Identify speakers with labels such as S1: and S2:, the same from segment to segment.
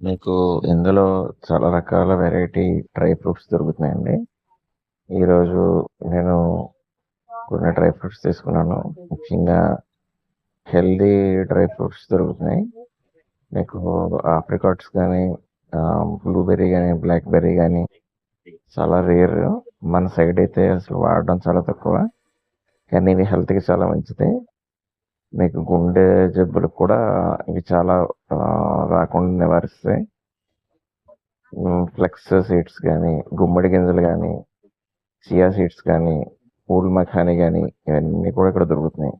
S1: మీకు ఇందులో చాలా రకాల వెరైటీ డ్రై ఫ్రూట్స్ దొరుకుతున్నాయండి. ఈరోజు నేను కొన్ని డ్రై ఫ్రూట్స్ తీసుకున్నాను. ముఖ్యంగా హెల్దీ డ్రై ఫ్రూట్స్ దొరుకుతున్నాయి. మీకు ఆప్రికాట్స్ కానీ బ్లూబెర్రీ కానీ బ్లాక్బెర్రీ కానీ చాలా రేర్ మన సైడ్ అయితే అసలు వాడడం చాలా తక్కువ. కానీ ఇవి హెల్త్కి చాలా మంచిది. మీకు గుండె జబ్బులు కూడా ఇవి చాలా రాకుండా నివారిస్తాయి. ఫ్లెక్స్ సీడ్స్ కానీ గుమ్మడి గింజలు కానీ చియా సీడ్స్ కానీ పూల్ మఖానీ కానీ ఇవన్నీ కూడా ఇక్కడ దొరుకుతున్నాయి.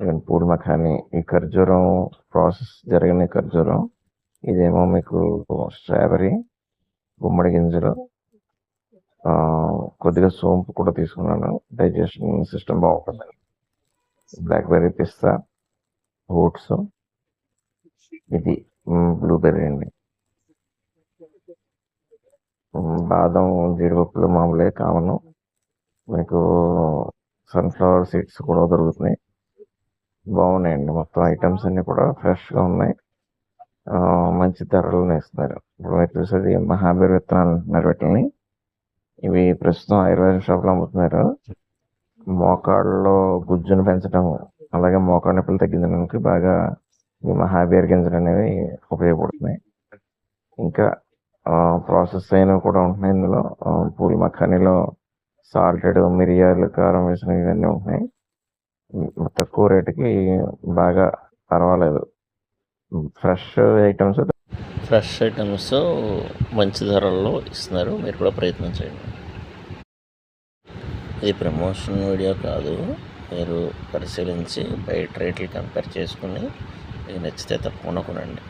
S1: ఈవెన్ పూల్ మఖానీ ఈ ఖర్జూరం ప్రాసెస్ జరిగిన ఖర్జూరం ఇదేమో మీకు స్ట్రాబెరీ గుమ్మడి గింజలు కొద్దిగా సోంపు కూడా తీసుకున్నాను. డైజెషన్ సిస్టమ్ బాగుంటుంది బ్లాక్బెర్రీ పిస్తా ఓట్స్. ఇది బ్లూబెర్రీ అండి. బాదం జీడిపప్పులు మామూలే కామను. మీకు సన్ఫ్లవర్ సీడ్స్ కూడా దొరుకుతున్నాయి. బాగున్నాయండి మొత్తం ఐటమ్స్ అన్నీ కూడా ఫ్రెష్గా ఉన్నాయి. ఆ, మంచి ధరలు ఇస్తున్నారు ఇప్పుడు మీరు చూసేది మహాబీర్ విత్తనాలు అంటున్నారు వీటిని. ఇవి ప్రస్తుతం ఆయుర్వేద షాప్లో అమ్ముతున్నారు. మోకాళ్ళలో గుజ్జును పెంచడం అలాగే మోకాళ్ళ నొప్పులు తగ్గించడానికి బాగా ఈ మహాబీర్ గింజలు అనేవి ఉపయోగపడుతున్నాయి. ఇంకా ప్రాసెస్ అయినవి కూడా ఉంటున్నాయి ఇందులో. పూల మఖానీలో సాల్టెడ్ మిరియాలు కారం వేసినవి ఇవన్నీ ఉంటున్నాయి. తక్కువ రేటుకి బాగా పర్వాలేదు. ఫ్రెష్ ఐటమ్స్
S2: ఫ్రెష్ ఐటమ్స్ మంచి ధరల్లో ఇస్తున్నారు. మీరు కూడా ప్రయత్నం చేయండి. ఇది ప్రమోషన్ వీడియో కాదు. మీరు పరిశీలించి బయట రేట్లు కంపేర్ చేసుకుని మీకు నచ్చితే తప్పకుండా కొనండి.